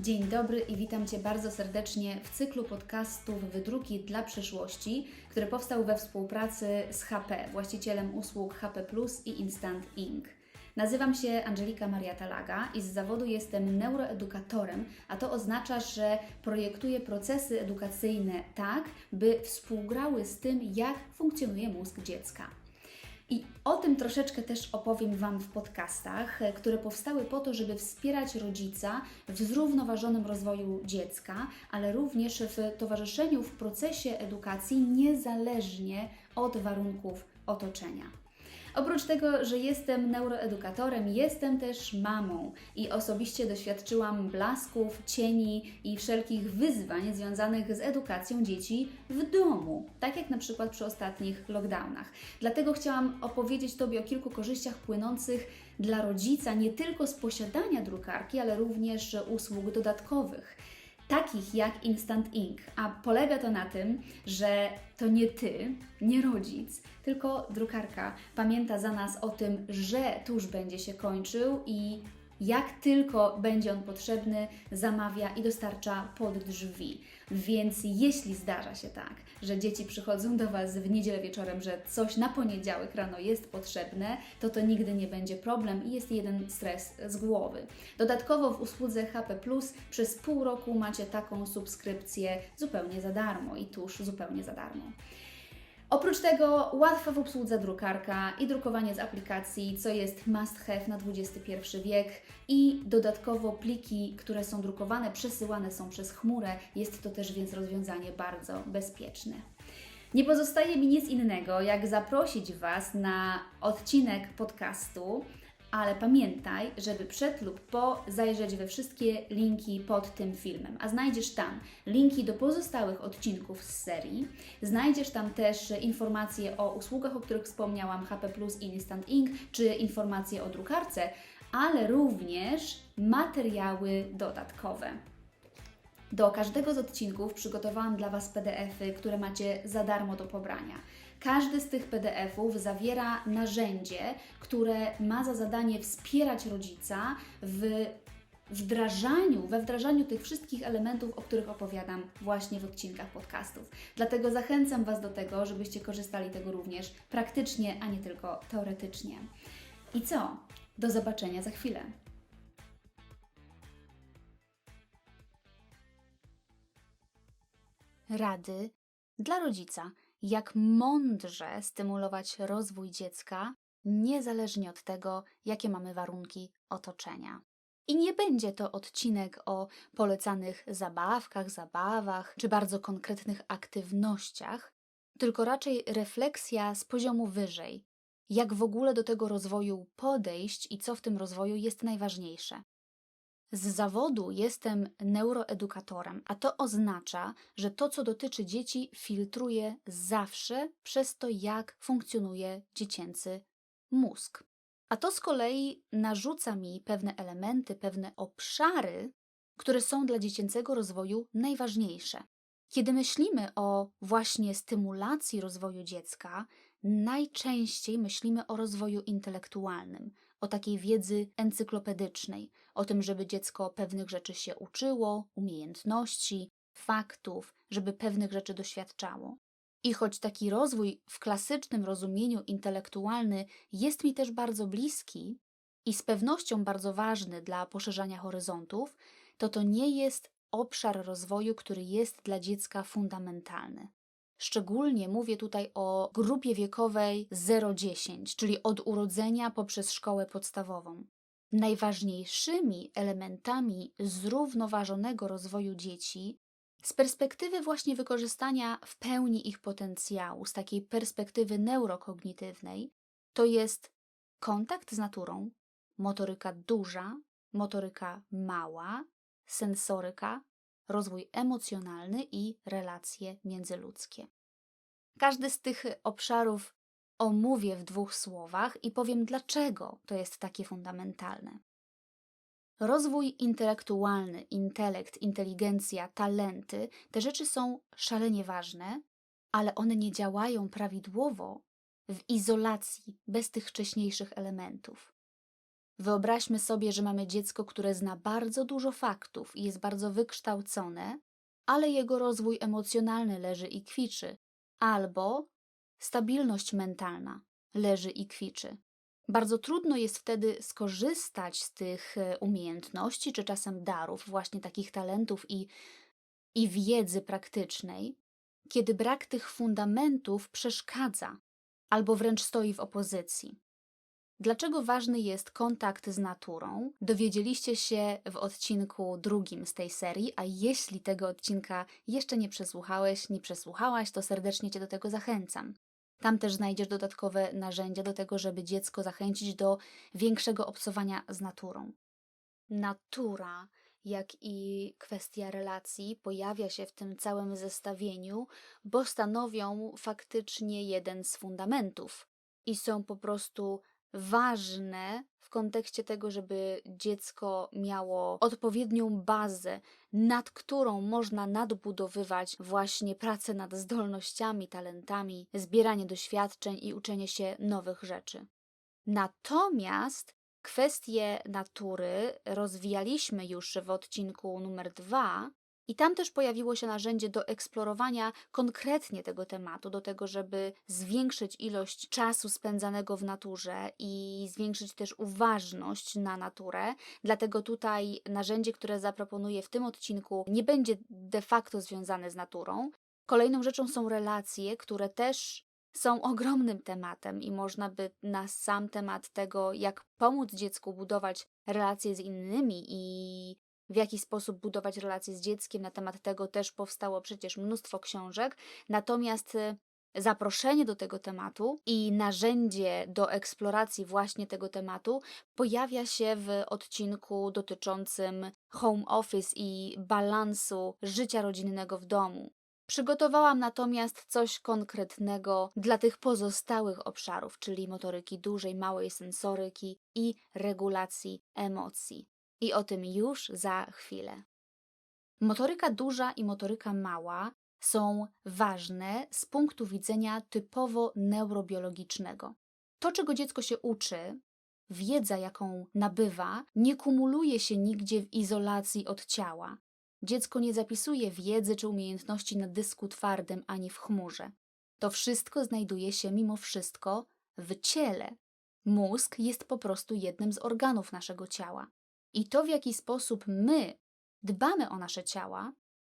Dzień dobry i witam Cię bardzo serdecznie w cyklu podcastów Wydruki dla przyszłości, który powstał we współpracy z HP, właścicielem usług HP Plus i Instant Ink. Nazywam się Angelika Maria Talaga i z zawodu jestem neuroedukatorem, a to oznacza, że projektuję procesy edukacyjne tak, by współgrały z tym, jak funkcjonuje mózg dziecka. I o tym troszeczkę też opowiem Wam w podcastach, e, które powstały po to, żeby wspierać rodzica w zrównoważonym rozwoju dziecka, ale również w towarzyszeniu w procesie edukacji niezależnie od warunków otoczenia. Oprócz tego, że jestem neuroedukatorem, jestem też mamą i osobiście doświadczyłam blasków, cieni i wszelkich wyzwań związanych z edukacją dzieci w domu, tak jak na przykład przy ostatnich lockdownach. Dlatego chciałam opowiedzieć Tobie o kilku korzyściach płynących dla rodzica nie tylko z posiadania drukarki, ale również usług dodatkowych takich jak Instant Ink, a polega to na tym, że to nie ty, nie rodzic, tylko drukarka pamięta za nas o tym, że tusz będzie się kończył i jak tylko będzie on potrzebny, zamawia i dostarcza pod drzwi. Więc jeśli zdarza się tak, że dzieci przychodzą do Was w niedzielę wieczorem, że coś na poniedziałek rano jest potrzebne, to to nigdy nie będzie problem i jest jeden stres z głowy. Dodatkowo w usłudze HP Plus przez pół roku macie taką subskrypcję zupełnie za darmo i tuż zupełnie za darmo. Oprócz tego łatwa w obsłudze drukarka i drukowanie z aplikacji, co jest must have na XXI wiek i dodatkowo pliki, które są drukowane, przesyłane są przez chmurę. Jest to też więc rozwiązanie bardzo bezpieczne. Nie pozostaje mi nic innego, jak zaprosić Was na odcinek podcastu ale pamiętaj, żeby przed lub po zajrzeć we wszystkie linki pod tym filmem. A znajdziesz tam linki do pozostałych odcinków z serii. Znajdziesz tam też informacje o usługach, o których wspomniałam, HP Plus i Instant Ink, czy informacje o drukarce, ale również materiały dodatkowe. Do każdego z odcinków przygotowałam dla Was PDFy, które macie za darmo do pobrania. Każdy z tych PDFów zawiera narzędzie, które ma za zadanie wspierać rodzica w wdrażaniu, we wdrażaniu tych wszystkich elementów, o których opowiadam właśnie w odcinkach podcastów. Dlatego zachęcam Was do tego, żebyście korzystali tego również praktycznie, a nie tylko teoretycznie. I co? Do zobaczenia za chwilę. Rady dla rodzica jak mądrze stymulować rozwój dziecka, niezależnie od tego, jakie mamy warunki otoczenia. I nie będzie to odcinek o polecanych zabawkach, zabawach czy bardzo konkretnych aktywnościach, tylko raczej refleksja z poziomu wyżej, jak w ogóle do tego rozwoju podejść i co w tym rozwoju jest najważniejsze. Z zawodu jestem neuroedukatorem, a to oznacza, że to, co dotyczy dzieci, filtruję zawsze przez to, jak funkcjonuje dziecięcy mózg. A to z kolei narzuca mi pewne elementy, pewne obszary, które są dla dziecięcego rozwoju najważniejsze. Kiedy myślimy o właśnie stymulacji rozwoju dziecka, najczęściej myślimy o rozwoju intelektualnym, o takiej wiedzy encyklopedycznej, o tym, żeby dziecko pewnych rzeczy się uczyło, umiejętności, faktów, żeby pewnych rzeczy doświadczało. I choć taki rozwój w klasycznym rozumieniu intelektualny jest mi też bardzo bliski i z pewnością bardzo ważny dla poszerzania horyzontów, to to nie jest obszar rozwoju, który jest dla dziecka fundamentalny. Szczególnie mówię tutaj o grupie wiekowej 0-10, czyli od urodzenia poprzez szkołę podstawową. Najważniejszymi elementami zrównoważonego rozwoju dzieci z perspektywy właśnie wykorzystania w pełni ich potencjału, z takiej perspektywy neurokognitywnej, to jest kontakt z naturą, motoryka duża, motoryka mała, sensoryka, rozwój emocjonalny i relacje międzyludzkie. Każdy z tych obszarów omówię w dwóch słowach i powiem, dlaczego to jest takie fundamentalne. Rozwój intelektualny, intelekt, inteligencja, talenty te rzeczy są szalenie ważne, ale one nie działają prawidłowo w izolacji bez tych wcześniejszych elementów. Wyobraźmy sobie, że mamy dziecko, które zna bardzo dużo faktów i jest bardzo wykształcone, ale jego rozwój emocjonalny leży i kwiczy, albo stabilność mentalna leży i kwiczy. Bardzo trudno jest wtedy skorzystać z tych e, umiejętności, czy czasem darów, właśnie takich talentów i, i wiedzy praktycznej, kiedy brak tych fundamentów przeszkadza albo wręcz stoi w opozycji. Dlaczego ważny jest kontakt z naturą? Dowiedzieliście się w odcinku drugim z tej serii, a jeśli tego odcinka jeszcze nie przesłuchałeś, nie przesłuchałaś, to serdecznie Cię do tego zachęcam. Tam też znajdziesz dodatkowe narzędzia do tego, żeby dziecko zachęcić do większego obcowania z naturą. Natura, jak i kwestia relacji pojawia się w tym całym zestawieniu, bo stanowią faktycznie jeden z fundamentów i są po prostu ważne w kontekście tego, żeby dziecko miało odpowiednią bazę, nad którą można nadbudowywać właśnie pracę nad zdolnościami, talentami, zbieranie doświadczeń i uczenie się nowych rzeczy. Natomiast kwestie natury rozwijaliśmy już w odcinku numer dwa, i tam też pojawiło się narzędzie do eksplorowania konkretnie tego tematu, do tego, żeby zwiększyć ilość czasu spędzanego w naturze i zwiększyć też uważność na naturę. Dlatego tutaj narzędzie, które zaproponuję w tym odcinku, nie będzie de facto związane z naturą. Kolejną rzeczą są relacje, które też są ogromnym tematem i można by na sam temat tego, jak pomóc dziecku budować relacje z innymi i w jaki sposób budować relacje z dzieckiem. Na temat tego też powstało przecież mnóstwo książek. Natomiast y, zaproszenie do tego tematu i narzędzie do eksploracji właśnie tego tematu pojawia się w odcinku dotyczącym home office i balansu życia rodzinnego w domu. Przygotowałam natomiast coś konkretnego dla tych pozostałych obszarów, czyli motoryki dużej, małej sensoryki i regulacji emocji. I o tym już za chwilę. Motoryka duża i motoryka mała są ważne z punktu widzenia typowo neurobiologicznego. To, czego dziecko się uczy, wiedza, jaką nabywa, nie kumuluje się nigdzie w izolacji od ciała. Dziecko nie zapisuje wiedzy czy umiejętności na dysku twardym ani w chmurze. To wszystko znajduje się mimo wszystko w ciele. Mózg jest po prostu jednym z organów naszego ciała. I to, w jaki sposób my dbamy o nasze ciała,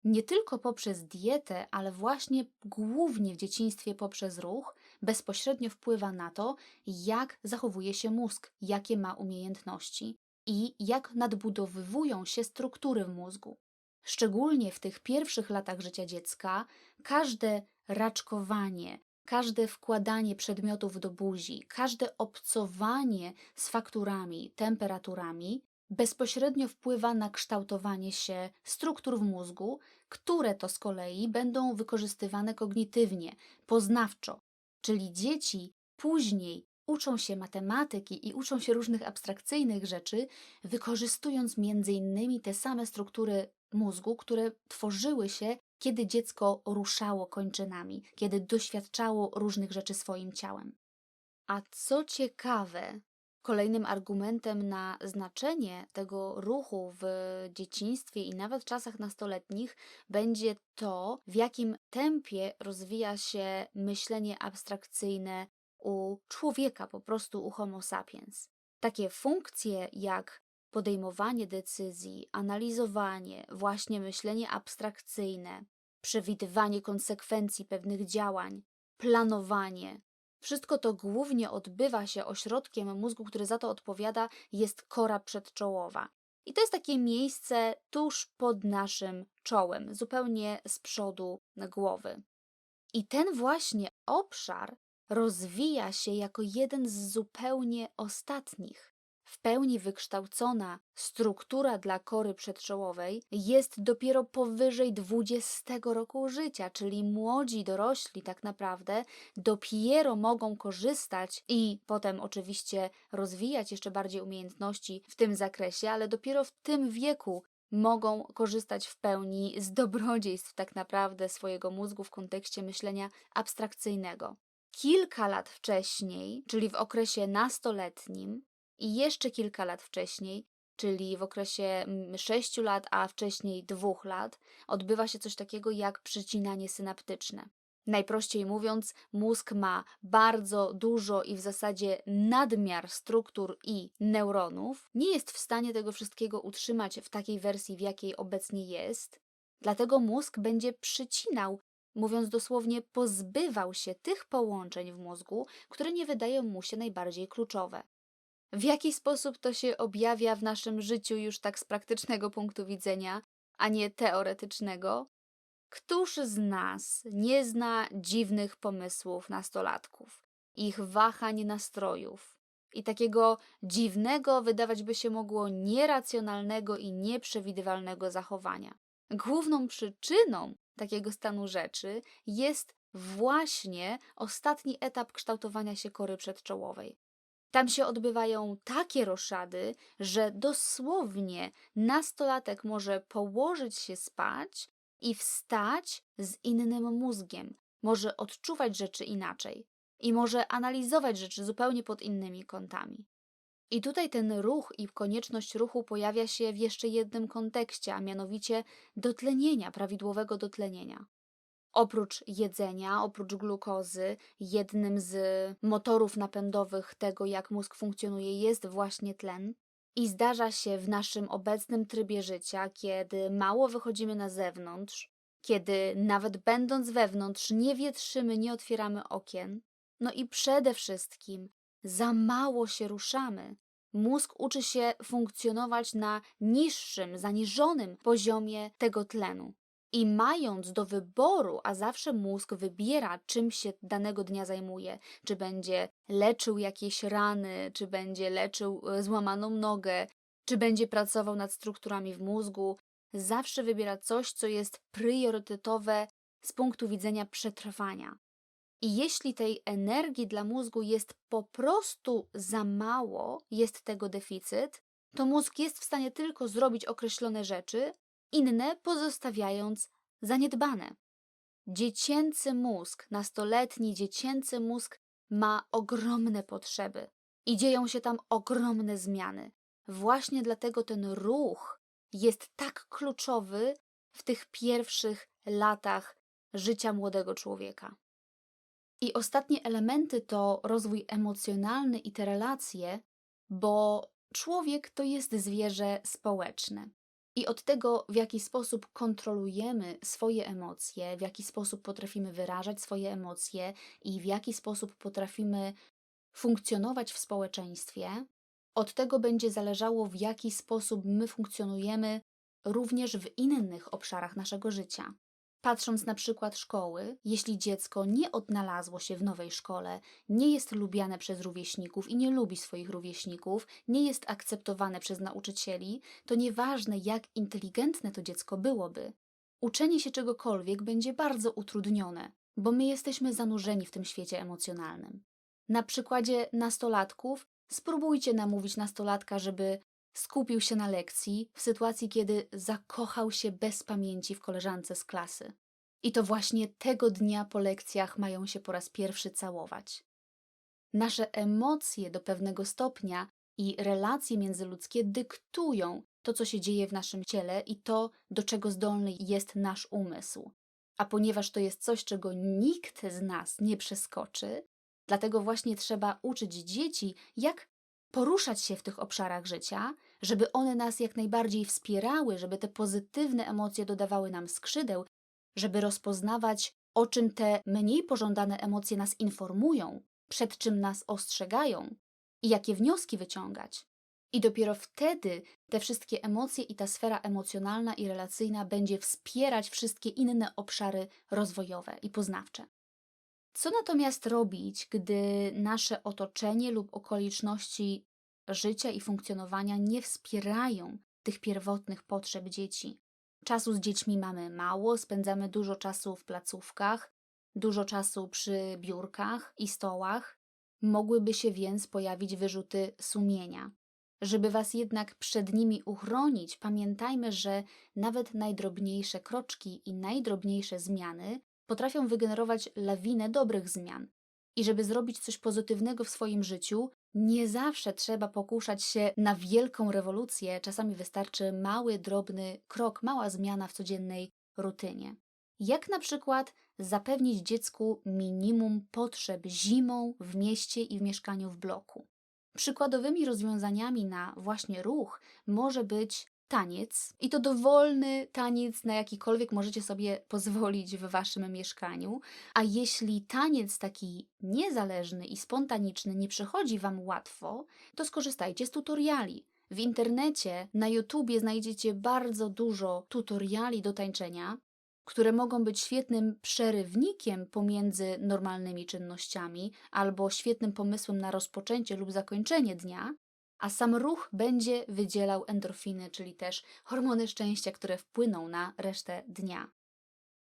nie tylko poprzez dietę, ale właśnie głównie w dzieciństwie poprzez ruch, bezpośrednio wpływa na to, jak zachowuje się mózg, jakie ma umiejętności i jak nadbudowywują się struktury w mózgu. Szczególnie w tych pierwszych latach życia dziecka, każde raczkowanie, każde wkładanie przedmiotów do buzi, każde obcowanie z fakturami, temperaturami bezpośrednio wpływa na kształtowanie się struktur w mózgu, które to z kolei będą wykorzystywane kognitywnie, poznawczo. Czyli dzieci później uczą się matematyki i uczą się różnych abstrakcyjnych rzeczy, wykorzystując między innymi te same struktury mózgu, które tworzyły się, kiedy dziecko ruszało kończynami, kiedy doświadczało różnych rzeczy swoim ciałem. A co ciekawe, Kolejnym argumentem na znaczenie tego ruchu w dzieciństwie i nawet w czasach nastoletnich będzie to, w jakim tempie rozwija się myślenie abstrakcyjne u człowieka, po prostu u Homo sapiens. Takie funkcje jak podejmowanie decyzji, analizowanie, właśnie myślenie abstrakcyjne, przewidywanie konsekwencji pewnych działań, planowanie, wszystko to głównie odbywa się ośrodkiem mózgu, który za to odpowiada, jest kora przedczołowa. I to jest takie miejsce tuż pod naszym czołem, zupełnie z przodu głowy. I ten właśnie obszar rozwija się jako jeden z zupełnie ostatnich. W pełni wykształcona struktura dla kory przedczołowej jest dopiero powyżej 20 roku życia, czyli młodzi dorośli tak naprawdę dopiero mogą korzystać i potem oczywiście rozwijać jeszcze bardziej umiejętności w tym zakresie, ale dopiero w tym wieku mogą korzystać w pełni z dobrodziejstw tak naprawdę swojego mózgu w kontekście myślenia abstrakcyjnego. Kilka lat wcześniej, czyli w okresie nastoletnim, I jeszcze kilka lat wcześniej, czyli w okresie 6 lat, a wcześniej 2 lat, odbywa się coś takiego jak przycinanie synaptyczne. Najprościej mówiąc, mózg ma bardzo dużo i w zasadzie nadmiar struktur i neuronów. Nie jest w stanie tego wszystkiego utrzymać w takiej wersji, w jakiej obecnie jest. Dlatego mózg będzie przycinał, mówiąc dosłownie, pozbywał się tych połączeń w mózgu, które nie wydają mu się najbardziej kluczowe. W jaki sposób to się objawia w naszym życiu już tak z praktycznego punktu widzenia, a nie teoretycznego? Któż z nas nie zna dziwnych pomysłów nastolatków, ich wahań nastrojów i takiego dziwnego, wydawać by się mogło, nieracjonalnego i nieprzewidywalnego zachowania? Główną przyczyną takiego stanu rzeczy jest właśnie ostatni etap kształtowania się kory przedczołowej. Tam się odbywają takie roszady, że dosłownie nastolatek może położyć się spać i wstać z innym mózgiem, może odczuwać rzeczy inaczej i może analizować rzeczy zupełnie pod innymi kątami. I tutaj ten ruch i konieczność ruchu pojawia się w jeszcze jednym kontekście, a mianowicie dotlenienia, prawidłowego dotlenienia. Oprócz jedzenia, oprócz glukozy, jednym z motorów napędowych tego, jak mózg funkcjonuje, jest właśnie tlen. I zdarza się w naszym obecnym trybie życia, kiedy mało wychodzimy na zewnątrz, kiedy nawet będąc wewnątrz nie wietrzymy, nie otwieramy okien, no i przede wszystkim za mało się ruszamy. Mózg uczy się funkcjonować na niższym, zaniżonym poziomie tego tlenu. I mając do wyboru, a zawsze mózg wybiera, czym się danego dnia zajmuje, czy będzie leczył jakieś rany, czy będzie leczył e, złamaną nogę, czy będzie pracował nad strukturami w mózgu, zawsze wybiera coś, co jest priorytetowe z punktu widzenia przetrwania. I jeśli tej energii dla mózgu jest po prostu za mało, jest tego deficyt, to mózg jest w stanie tylko zrobić określone rzeczy, inne pozostawiając zaniedbane. Dziecięcy mózg, nastoletni dziecięcy mózg ma ogromne potrzeby i dzieją się tam ogromne zmiany. Właśnie dlatego ten ruch jest tak kluczowy w tych pierwszych latach życia młodego człowieka. I ostatnie elementy to rozwój emocjonalny i te relacje, bo człowiek to jest zwierzę społeczne. I od tego, w jaki sposób kontrolujemy swoje emocje, w jaki sposób potrafimy wyrażać swoje emocje i w jaki sposób potrafimy funkcjonować w społeczeństwie, od tego będzie zależało, w jaki sposób my funkcjonujemy również w innych obszarach naszego życia. Patrząc na przykład szkoły, jeśli dziecko nie odnalazło się w nowej szkole, nie jest lubiane przez rówieśników i nie lubi swoich rówieśników, nie jest akceptowane przez nauczycieli, to nieważne jak inteligentne to dziecko byłoby, uczenie się czegokolwiek będzie bardzo utrudnione, bo my jesteśmy zanurzeni w tym świecie emocjonalnym. Na przykładzie nastolatków spróbujcie namówić nastolatka, żeby skupił się na lekcji w sytuacji, kiedy zakochał się bez pamięci w koleżance z klasy. I to właśnie tego dnia po lekcjach mają się po raz pierwszy całować. Nasze emocje do pewnego stopnia i relacje międzyludzkie dyktują to, co się dzieje w naszym ciele i to, do czego zdolny jest nasz umysł. A ponieważ to jest coś, czego nikt z nas nie przeskoczy, dlatego właśnie trzeba uczyć dzieci, jak poruszać się w tych obszarach życia, żeby one nas jak najbardziej wspierały, żeby te pozytywne emocje dodawały nam skrzydeł, żeby rozpoznawać, o czym te mniej pożądane emocje nas informują, przed czym nas ostrzegają i jakie wnioski wyciągać. I dopiero wtedy te wszystkie emocje i ta sfera emocjonalna i relacyjna będzie wspierać wszystkie inne obszary rozwojowe i poznawcze. Co natomiast robić, gdy nasze otoczenie lub okoliczności życia i funkcjonowania nie wspierają tych pierwotnych potrzeb dzieci? Czasu z dziećmi mamy mało, spędzamy dużo czasu w placówkach, dużo czasu przy biurkach i stołach. Mogłyby się więc pojawić wyrzuty sumienia. Żeby Was jednak przed nimi uchronić, pamiętajmy, że nawet najdrobniejsze kroczki i najdrobniejsze zmiany potrafią wygenerować lawinę dobrych zmian. I żeby zrobić coś pozytywnego w swoim życiu, Nie zawsze trzeba pokuszać się na wielką rewolucję, czasami wystarczy mały, drobny krok, mała zmiana w codziennej rutynie. Jak na przykład zapewnić dziecku minimum potrzeb zimą w mieście i w mieszkaniu w bloku. Przykładowymi rozwiązaniami na właśnie ruch może być taniec i to dowolny taniec, na jakikolwiek możecie sobie pozwolić w waszym mieszkaniu. A jeśli taniec taki niezależny i spontaniczny nie przychodzi wam łatwo, to skorzystajcie z tutoriali. W internecie, na YouTubie znajdziecie bardzo dużo tutoriali do tańczenia, które mogą być świetnym przerywnikiem pomiędzy normalnymi czynnościami albo świetnym pomysłem na rozpoczęcie lub zakończenie dnia, a sam ruch będzie wydzielał endorfiny, czyli też hormony szczęścia, które wpłyną na resztę dnia.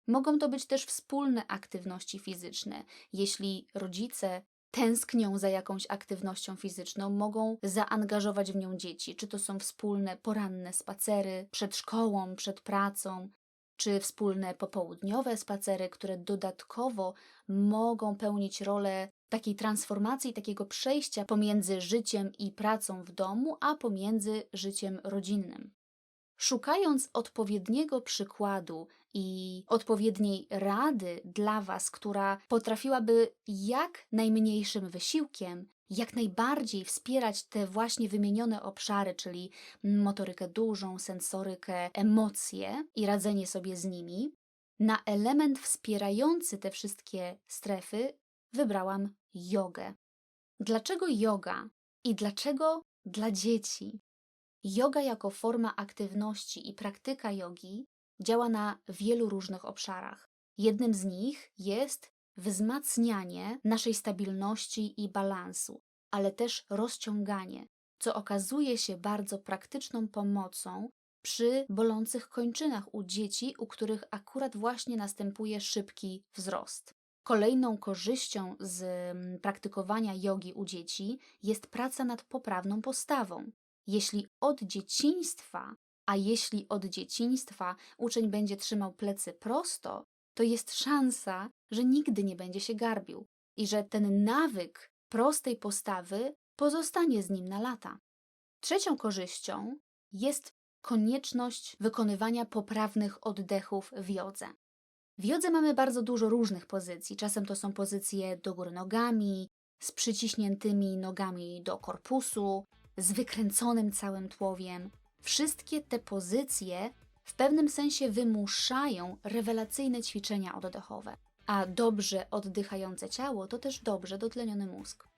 Mogą to być też wspólne aktywności fizyczne. Jeśli rodzice tęsknią za jakąś aktywnością fizyczną, mogą zaangażować w nią dzieci. Czy to są wspólne poranne spacery przed szkołą, przed pracą, czy wspólne popołudniowe spacery, które dodatkowo mogą pełnić rolę takiej transformacji, takiego przejścia pomiędzy życiem i pracą w domu, a pomiędzy życiem rodzinnym. Szukając odpowiedniego przykładu i odpowiedniej rady dla Was, która potrafiłaby jak najmniejszym wysiłkiem, jak najbardziej wspierać te właśnie wymienione obszary, czyli motorykę dużą, sensorykę, emocje i radzenie sobie z nimi, na element wspierający te wszystkie strefy wybrałam jogę. Dlaczego yoga i dlaczego dla dzieci? Yoga jako forma aktywności i praktyka jogi działa na wielu różnych obszarach. Jednym z nich jest wzmacnianie naszej stabilności i balansu, ale też rozciąganie, co okazuje się bardzo praktyczną pomocą przy bolących kończynach u dzieci, u których akurat właśnie następuje szybki wzrost. Kolejną korzyścią z mm, praktykowania jogi u dzieci jest praca nad poprawną postawą. Jeśli od dzieciństwa, a jeśli od dzieciństwa uczeń będzie trzymał plecy prosto, to jest szansa, że nigdy nie będzie się garbił i że ten nawyk prostej postawy pozostanie z nim na lata. Trzecią korzyścią jest konieczność wykonywania poprawnych oddechów w jodze. W jodze mamy bardzo dużo różnych pozycji. Czasem to są pozycje do góry nogami, z przyciśniętymi nogami do korpusu, z wykręconym całym tułowiem. Wszystkie te pozycje w pewnym sensie wymuszają rewelacyjne ćwiczenia oddechowe. A dobrze oddychające ciało to też dobrze dotleniony mózg.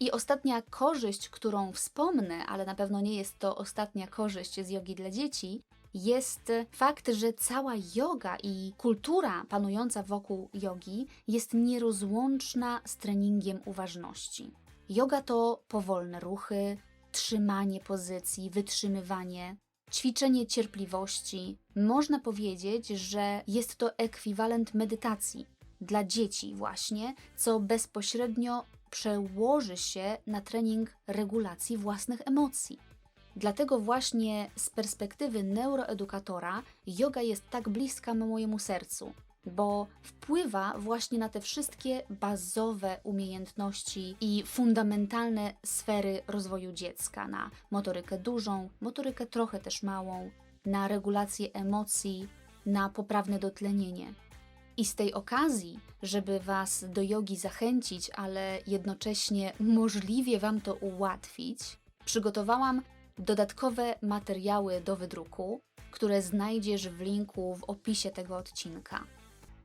I ostatnia korzyść, którą wspomnę, ale na pewno nie jest to ostatnia korzyść z jogi dla dzieci, jest fakt, że cała yoga i kultura panująca wokół jogi jest nierozłączna z treningiem uważności. Yoga to powolne ruchy, trzymanie pozycji, wytrzymywanie, ćwiczenie cierpliwości. Można powiedzieć, że jest to ekwiwalent medytacji dla dzieci, właśnie, co bezpośrednio przełoży się na trening regulacji własnych emocji. Dlatego właśnie z perspektywy neuroedukatora yoga jest tak bliska mojemu sercu, bo wpływa właśnie na te wszystkie bazowe umiejętności i fundamentalne sfery rozwoju dziecka, na motorykę dużą, motorykę trochę też małą, na regulację emocji, na poprawne dotlenienie. I z tej okazji, żeby Was do jogi zachęcić, ale jednocześnie możliwie Wam to ułatwić, przygotowałam dodatkowe materiały do wydruku, które znajdziesz w linku w opisie tego odcinka.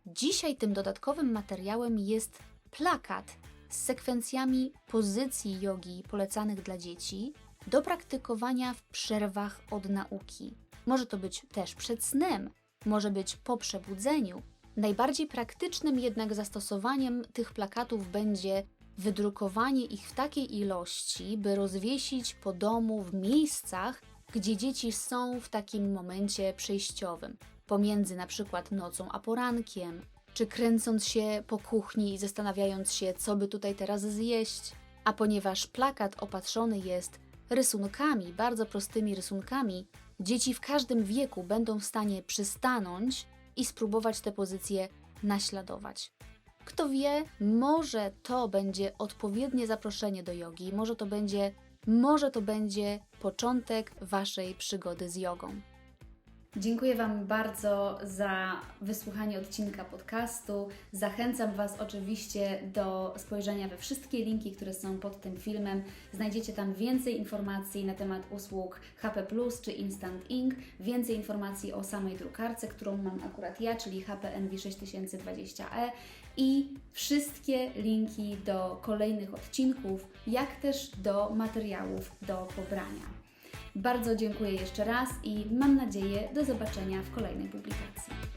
Dzisiaj tym dodatkowym materiałem jest plakat z sekwencjami pozycji jogi polecanych dla dzieci do praktykowania w przerwach od nauki. Może to być też przed snem, może być po przebudzeniu. Najbardziej praktycznym jednak zastosowaniem tych plakatów będzie wydrukowanie ich w takiej ilości, by rozwiesić po domu w miejscach, gdzie dzieci są w takim momencie przejściowym, pomiędzy na przykład nocą a porankiem, czy kręcąc się po kuchni i zastanawiając się, co by tutaj teraz zjeść. A ponieważ plakat opatrzony jest rysunkami, bardzo prostymi rysunkami, dzieci w każdym wieku będą w stanie przystanąć i spróbować te pozycje naśladować. Kto wie, może to będzie odpowiednie zaproszenie do jogi, może to będzie, może to będzie początek Waszej przygody z jogą. Dziękuję Wam bardzo za wysłuchanie odcinka podcastu. Zachęcam Was oczywiście do spojrzenia we wszystkie linki, które są pod tym filmem. Znajdziecie tam więcej informacji na temat usług HP Plus czy Instant Ink, więcej informacji o samej drukarce, którą mam akurat ja, czyli HP Envy 6020e i wszystkie linki do kolejnych odcinków, jak też do materiałów do pobrania. Bardzo dziękuję jeszcze raz i mam nadzieję do zobaczenia w kolejnej publikacji.